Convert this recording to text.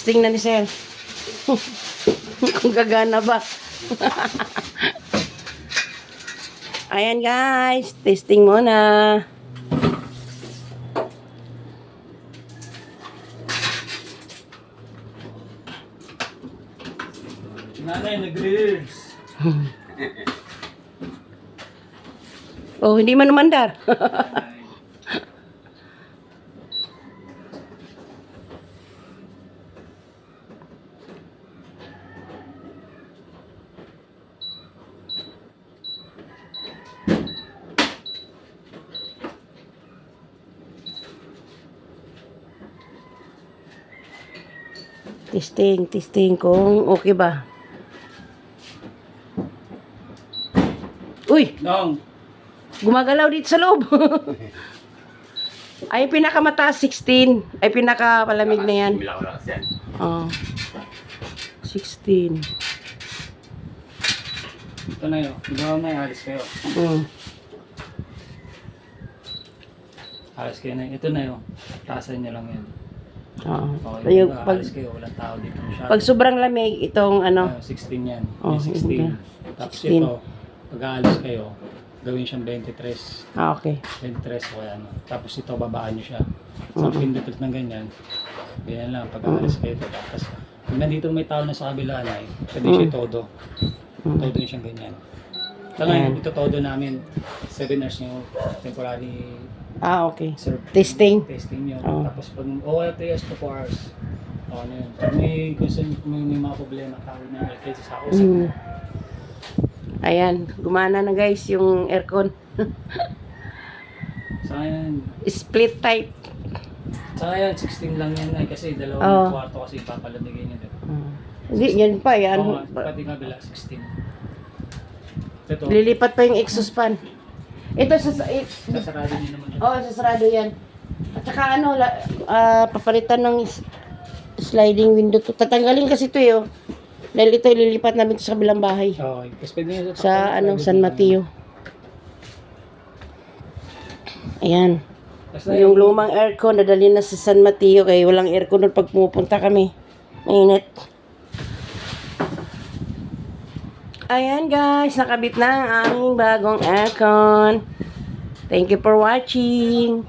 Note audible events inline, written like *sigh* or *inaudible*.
Testing na ni Sir. Kung gagana ba. Ayan guys, testing muna. Nanay, nag-reels. *laughs* Oh, hindi man umandar. *laughs* testing, testing kung okay ba. Uy, Nong, gumagalaw dito sa loob. *laughs* ay pinakamataas 16. Ay pinakapalamig na yan. Oh. 16. ito na yun. Ikaw na yun, alis kayo. Mm. Alis kayo na Ito na yun. Taasan niyo lang yan. Oo. Okay, Yung pag, kayo, walang tao dito masyado. pag sobrang lamig, itong ano, Ah, 16 yan. Oh, Yung 16. okay. Tapos 16. ito, pag aalis kayo, gawin siyang 23. ah, okay. 23 o ano. Tapos ito, babaan nyo siya. Sa pindutot ng ganyan, ganyan lang, pag aalis kayo ito. Tapos, pag nandito may tao na sa kabila na, pwede siya todo. Todo yung siyang ganyan. Ito ngayon, ito todo namin, 7 hours yung temporary Ah, okay. serve Testing. testing nyo. Oo. Tapos pag okay, 3 hours to 4 hours. O, ano yun. Pag may, concern, may, may mga problema, tawag na electricity sa usap. Mm. Ayan, gumana na guys yung aircon. *laughs* Sa ngayon, Split type. sa ngayon, 16 lang yan ay kasi dalawang Oo. kwarto kasi papalandigin nyo din. Mm. Hindi, yan pa, yan. Oo, pati kabila, 16. Ito, Lilipat pa yung exhaust fan. Ito sa, sa it, sasarado nyo naman. oh, sasarado yan. At saka ano, la, ah, papalitan ng sliding window to. Tatanggalin kasi ito eh, oh. Dahil ito ililipat namin sa kabilang bahay. Okay, kasi pwede nyo Sa ano, San Mateo. Ayan. Yung lumang aircon, nadali na sa San Mateo kaya walang aircon doon pag pumupunta kami. Mainit. Ayan guys, nakabit na ang aming bagong aircon. Thank you for watching.